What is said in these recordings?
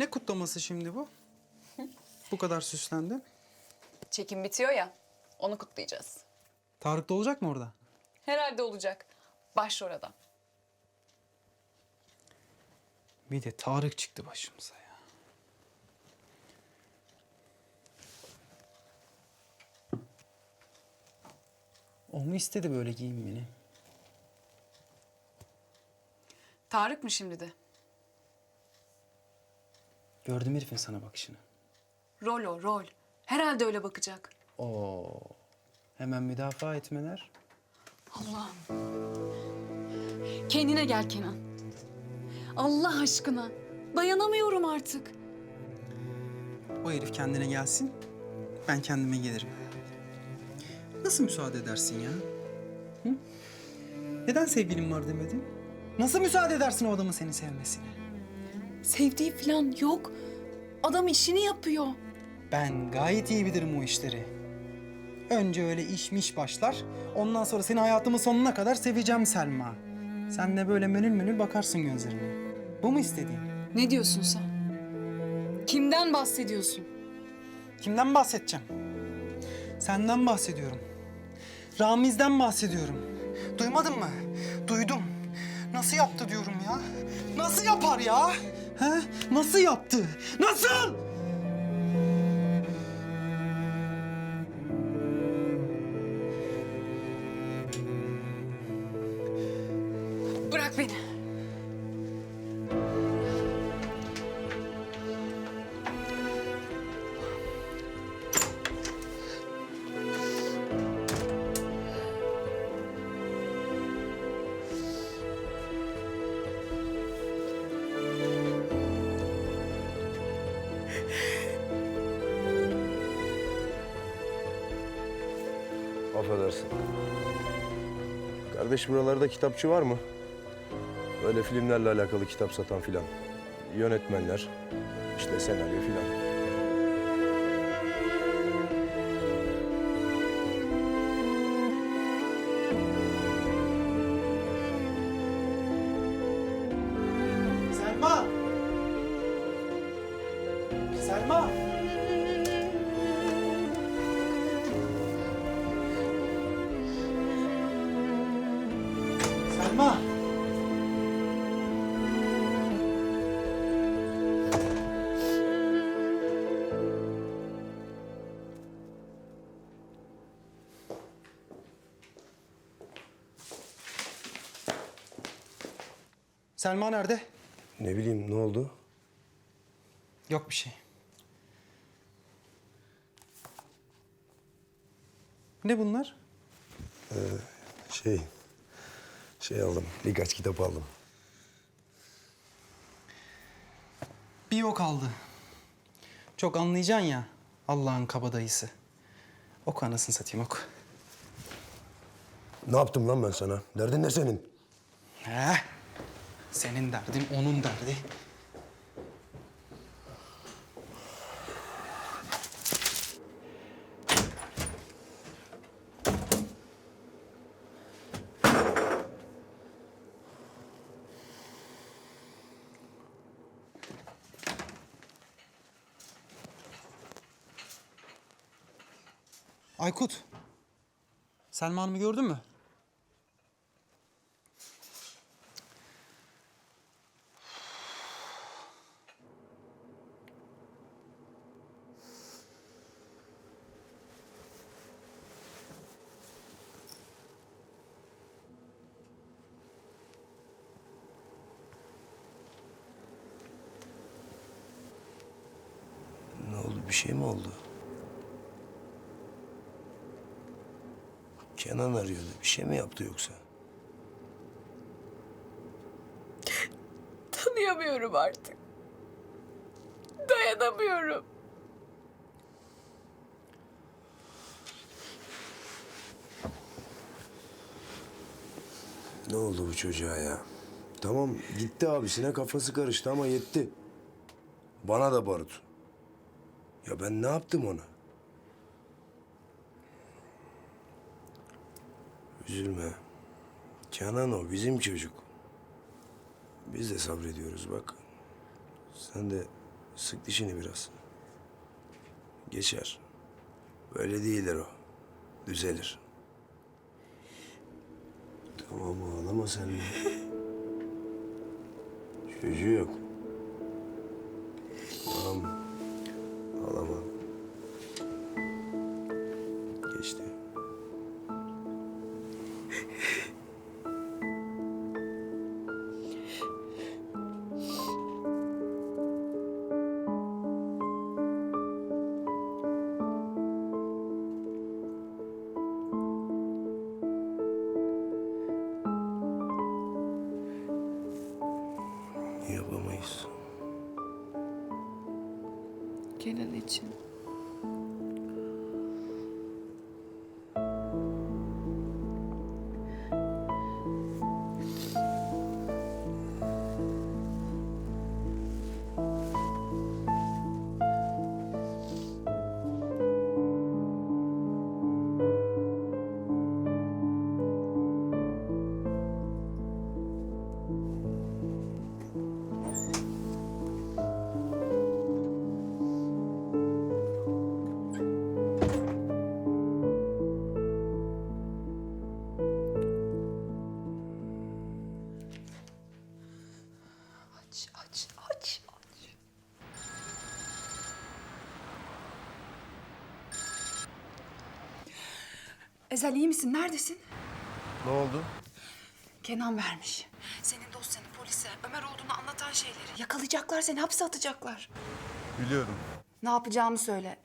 Ne kutlaması şimdi bu? Bu kadar süslendi. Çekim bitiyor ya. Onu kutlayacağız. Tarık da olacak mı orada? Herhalde olacak. Başrol adam. Bir de Tarık çıktı başımıza ya. O mu istedi böyle giyinmeni? Tarık mı şimdi de? Gördüm herifin sana bakışını. Rol o, rol. Herhalde öyle bakacak. Oo. Hemen müdafaa etmeler. Allah'ım. Kendine gel Kenan. Allah aşkına. Dayanamıyorum artık. O herif kendine gelsin. Ben kendime gelirim. Nasıl müsaade edersin ya? Hı? Neden sevgilim var demedin? Nasıl müsaade edersin o adamın seni sevmesine? Sevdiği falan yok. Adam işini yapıyor. Ben gayet iyi bilirim o işleri. Önce öyle işmiş başlar. Ondan sonra seni hayatımın sonuna kadar seveceğim Selma. Sen de böyle menül menül bakarsın gözlerime. Bu mu istediğin? Ne diyorsun sen? Kimden bahsediyorsun? Kimden bahsedeceğim? Senden bahsediyorum. Ramiz'den bahsediyorum. Duymadın mı? Duydum. Nasıl yaptı diyorum ya? Nasıl yapar ya? He? Nasıl yaptı? Nasıl? Kardeş buralarda kitapçı var mı? Böyle filmlerle alakalı kitap satan filan. Yönetmenler, işte senaryo filan. Selma nerede? Ne bileyim ne oldu? Yok bir şey. Ne bunlar? Şey, şey aldım. Birkaç kitap aldım. Bir yok aldı. Çok anlayacaksın ya Allah'ın kabadayısı. Oku anasını satayım oku. Ne yaptım lan ben sana? Derdin ne senin? He? Senin derdin onun derdi. Aykut. Selma Hanım'ı gördün mü? Ne oldu? Bir şey mi oldu? Kenan arıyordu. Bir şey mi yaptı yoksa? Tanıyamıyorum artık. Dayanamıyorum. Ne oldu bu çocuğa ya? Tamam gitti abisine kafası karıştı ama yetti. Bana da barut. Ya ben ne yaptım ona? Üzülme. Kenan o bizim çocuk. Biz de sabrediyoruz bak. Sen de Sık dişini biraz. Geçer. Böyle değildir o. Düzelir. Tamam ağlama sen de. Çocuğu yok. Ezel iyi misin? Neredesin? Ne oldu? Kenan vermiş. Senin dosyanı polise, Ömer olduğunu anlatan şeyleri. Yakalayacaklar seni, hapse atacaklar. Biliyorum. Ne yapacağımı söyle.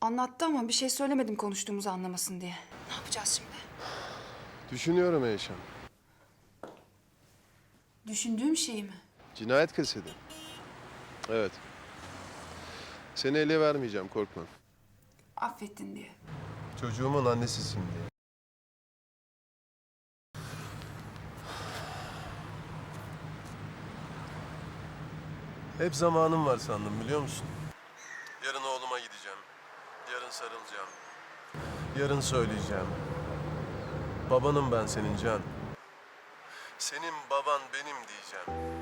Anlattı ama bir şey söylemedim konuştuğumuzu anlamasın diye. Ne yapacağız şimdi? Düşünüyorum Eyşan. Düşündüğüm şeyi mi? Cinayet kaseti. Evet. Seni ele vermeyeceğim korkma. Affettin diye. Çocuğumun annesisin diye. Hep zamanım var sandım biliyor musun? Yarın oğluma gideceğim. Yarın sarılacağım. Yarın söyleyeceğim. Babanım ben senin Can. Senin baban benim diyeceğim.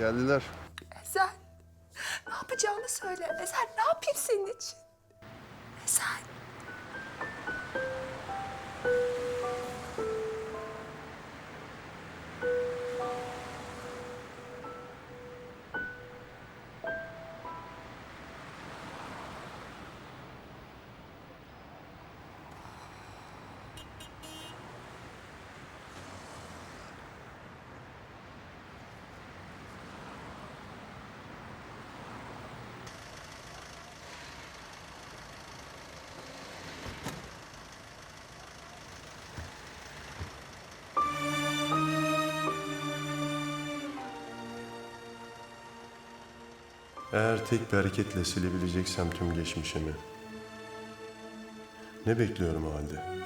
Geldiler. Ezel, ne yapacağını söyle. Ezel, ne yapayım senin için? Ezel. Eğer tek bir hareketle silebileceksem tüm geçmişimi. Ne bekliyorum o halde?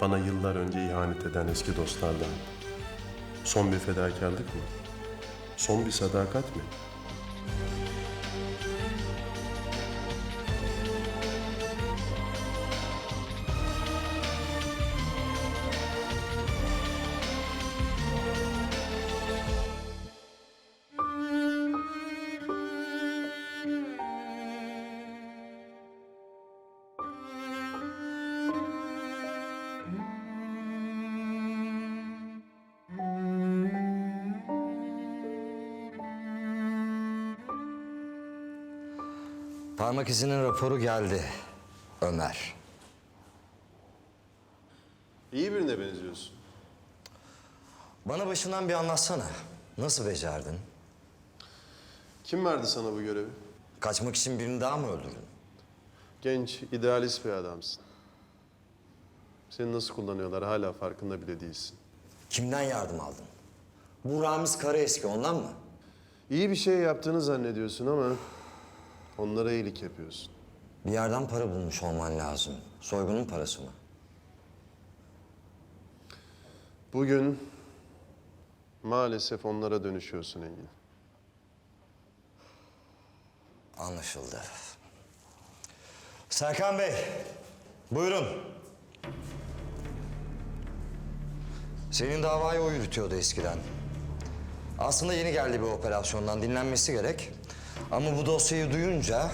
Bana yıllar önce ihanet eden eski dostlardan. Son bir fedakarlık mı? Son bir sadakat mi? Parmak izinin raporu geldi. Ömer. İyi birine benziyorsun. Bana başından bir anlatsana. Nasıl becerdin? Kim verdi sana bu görevi? Kaçmak için birini daha mı öldürdün? Genç, idealist bir adamsın. Seni nasıl kullanıyorlar hala farkında bile değilsin. Kimden yardım aldın? Bu Ramiz Karaeski ondan mı? İyi bir şey yaptığını zannediyorsun ama onlara iyilik yapıyorsun. Bir yerden para bulmuş olman lazım. Soygunun parası mı? Bugün maalesef onlara dönüşüyorsun Engin. Anlaşıldı. Serkan Bey, buyurun. Senin davayı o yürütüyordu eskiden. Aslında yeni geldi bir operasyondan dinlenmesi gerek. Ama bu dosyayı duyunca...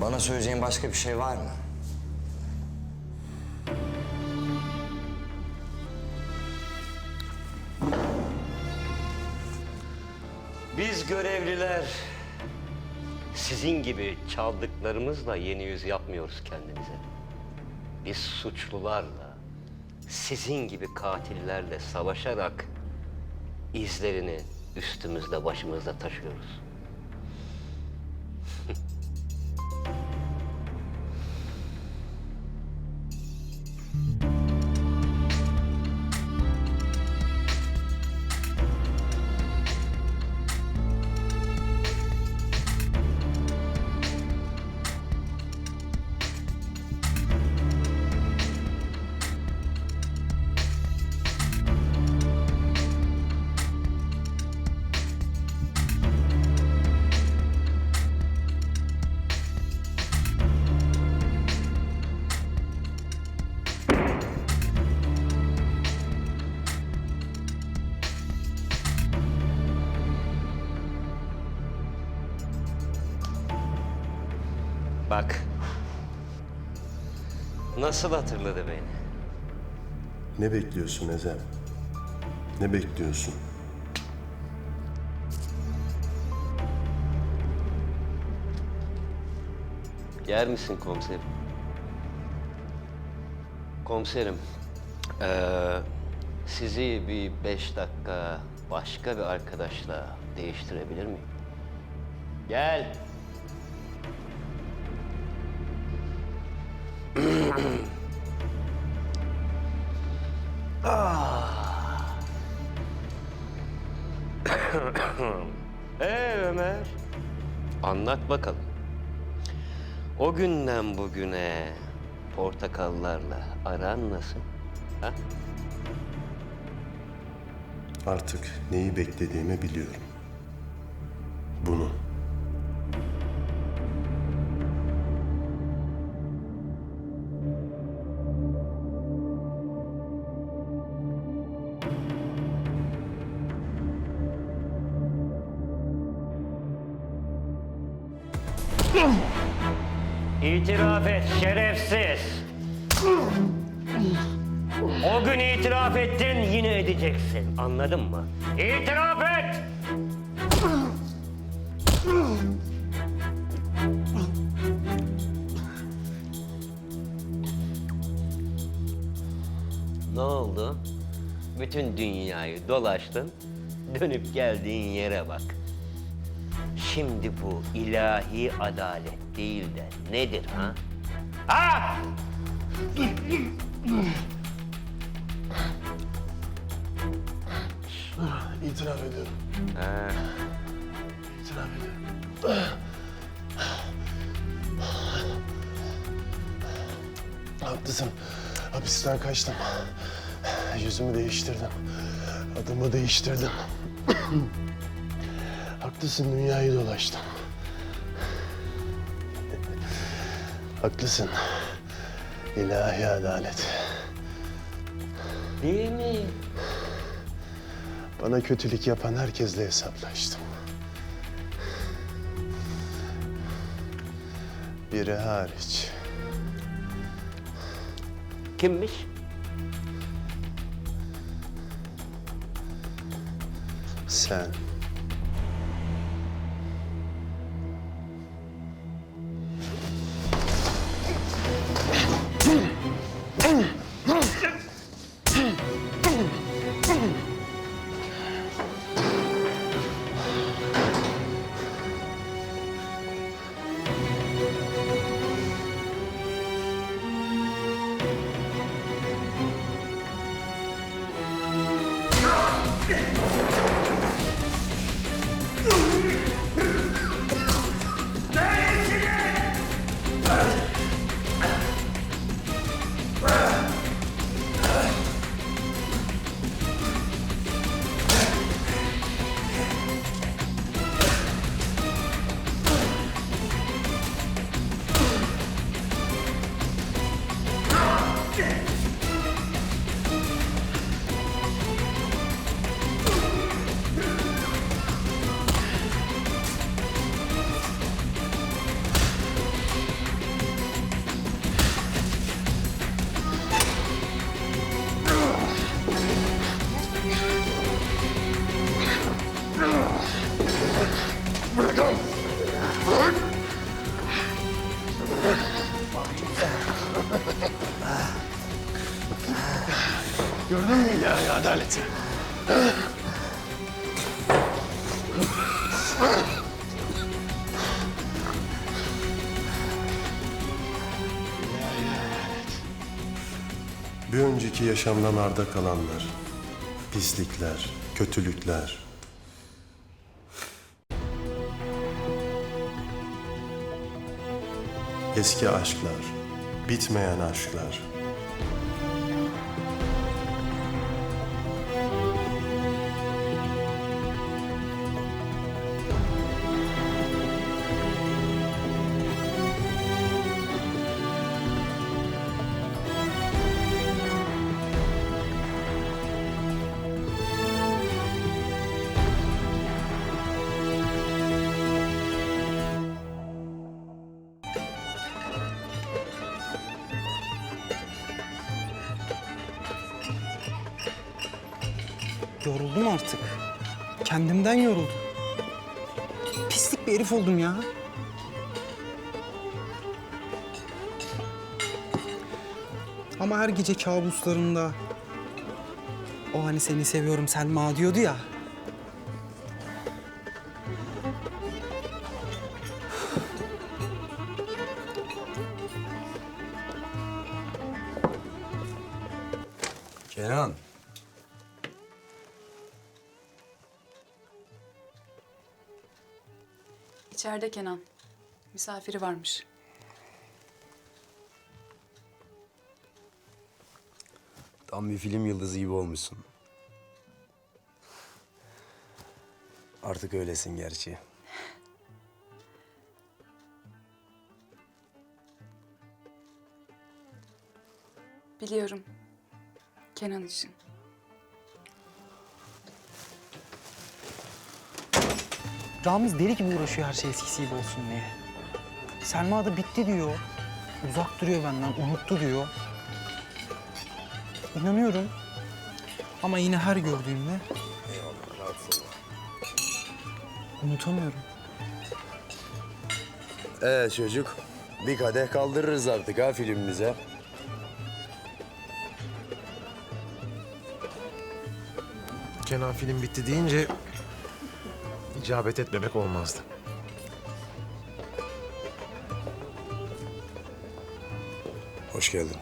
Bana söyleyeceğin başka bir şey var mı? Biz görevliler sizin gibi çaldıklarımızla yeni yüz yapmıyoruz kendimize. Biz suçlularla, sizin gibi katillerle savaşarak izlerini üstümüzde başımızda taşıyoruz. Nasıl hatırladı beni? Ne bekliyorsun Ezem? Ne bekliyorsun? Yer misin komiserim? Komiserim, eee, sizi bir beş dakika başka bir arkadaşla değiştirebilir miyim? Gel. Ee Ömer, anlat bakalım. O günden bugüne portakallarla aran nasıl? Ha? Artık neyi beklediğimi biliyorum. Bunu. O gün itiraf ettin yine edeceksin. Anladın mı? İtiraf et! Ne oldu? Bütün dünyayı dolaştın. Dönüp geldiğin yere bak. Şimdi bu ilahi adalet değil de nedir ha? Ha! İtiraf ediyorum. Ha. İtiraf ediyorum. Haklısın. Hapisten kaçtım. Yüzümü değiştirdim. Adımı değiştirdim. Haklısın dünyayı dolaştım. Haklısın. İlahi adalet. Değil mi? Bana kötülük yapan herkesle hesaplaştım. Biri hariç. Kimmiş? Sen. yaşamdan arda kalanlar, pislikler, kötülükler. Eski aşklar, bitmeyen aşklar. Pislik bir herif oldum ya. Ama her gece kabuslarımda o hani seni seviyorum Selma diyordu ya. İçeride Kenan. Misafiri varmış. Tam bir film yıldızı gibi olmuşsun. Artık öylesin gerçi. Biliyorum. Kenan için. Ramiz deli gibi uğraşıyor her şey eskisi gibi olsun diye. Selma da bitti diyor. Uzak duruyor benden, unuttu diyor. İnanıyorum. Ama yine her gördüğümde unutamıyorum. Ee çocuk, bir kadeh kaldırırız artık ha filmimize. Kenan film bitti deyince icabet etmemek olmazdı. Hoş geldin.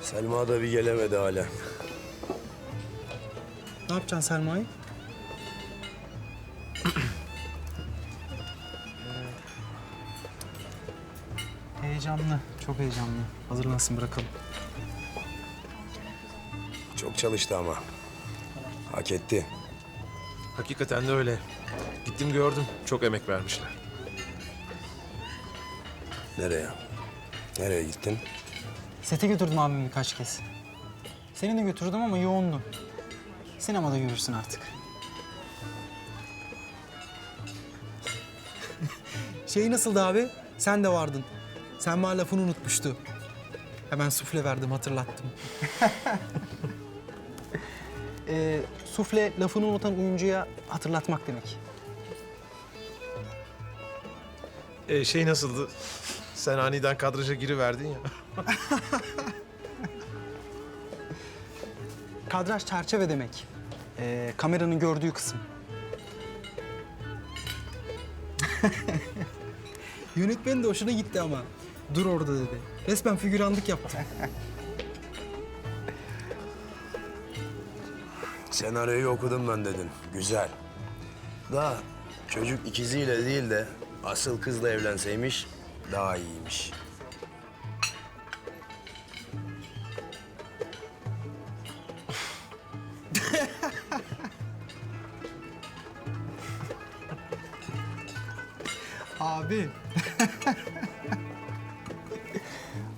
Selma da bir gelemedi hala. Ne yapacaksın Selma'yı? heyecanlı, çok heyecanlı. Hazırlansın bırakalım. Çok çalıştı ama. Hak etti. Hakikaten de öyle. Gittim gördüm. Çok emek vermişler. Nereye? Nereye gittin? Sete götürdüm abimi birkaç kez. Seni de götürdüm ama yoğundu. Sinemada görürsün artık. şey nasıldı abi? Sen de vardın. Sen bana lafını unutmuştu. Hemen sufle verdim, hatırlattım. ee, sufle lafını unutan oyuncuya hatırlatmak demek. Ee, şey nasıldı? Sen aniden kadraja giriverdin ya. Kadraj çerçeve demek. Ee, kameranın gördüğü kısım. Yönetmenin de hoşuna gitti ama. Dur orada dedi. Resmen figüranlık yaptı. Senaryoyu okudum ben dedin. Güzel. Da çocuk ikiziyle değil de asıl kızla evlenseymiş daha iyiymiş. Abi.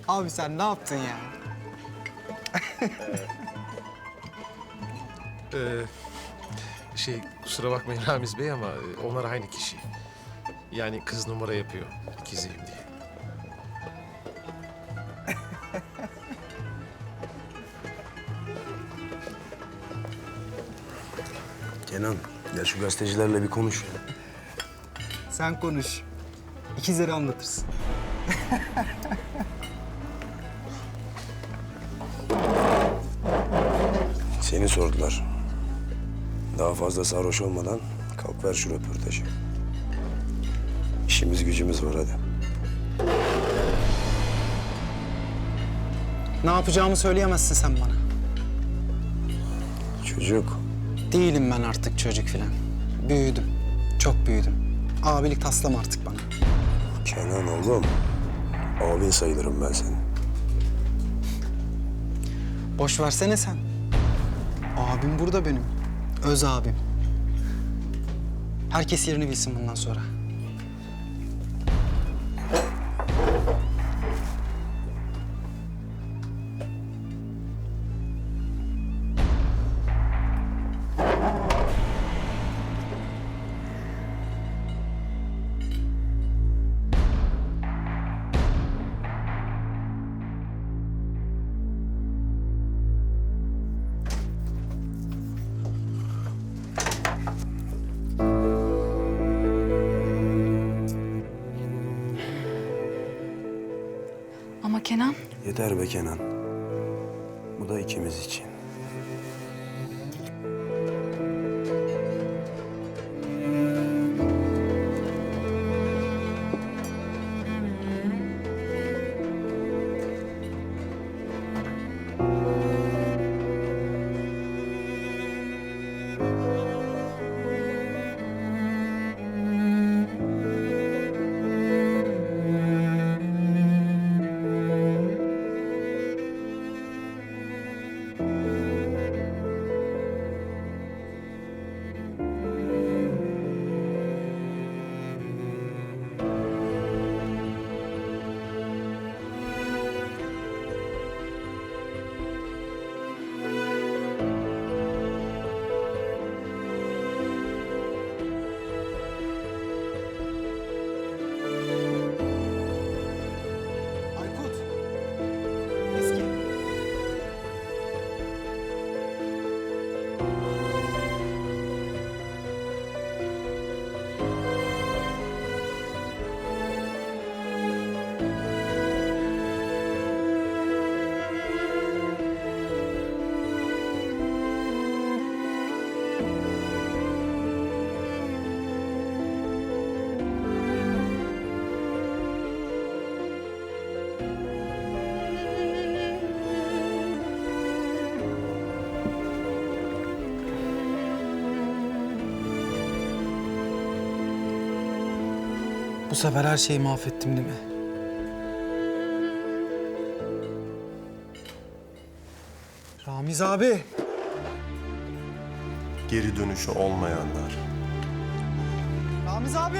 Abi sen ne yaptın ya? Ee, şey kusura bakmayın Ramiz Bey ama e, onlar aynı kişi. Yani kız numara yapıyor ikiziyim diye. Kenan gel şu gazetecilerle bir konuş. Sen konuş. İkizleri anlatırsın. Seni sordular. Daha fazla sarhoş olmadan kalk ver şu röportajı. İşimiz gücümüz var hadi. Ne yapacağımı söyleyemezsin sen bana. Çocuk. Değilim ben artık çocuk filan. Büyüdüm. Çok büyüdüm. Abilik taslama artık bana. Kenan oğlum. Abin sayılırım ben senin. Boş versene sen. Abim burada benim. Öz abim. Herkes yerini bilsin bundan sonra. Yeter be Kenan. Bu da ikimiz için. Bu sefer her şeyi mahvettim değil mi? Ramiz abi. Geri dönüşü olmayanlar. Ramiz abi.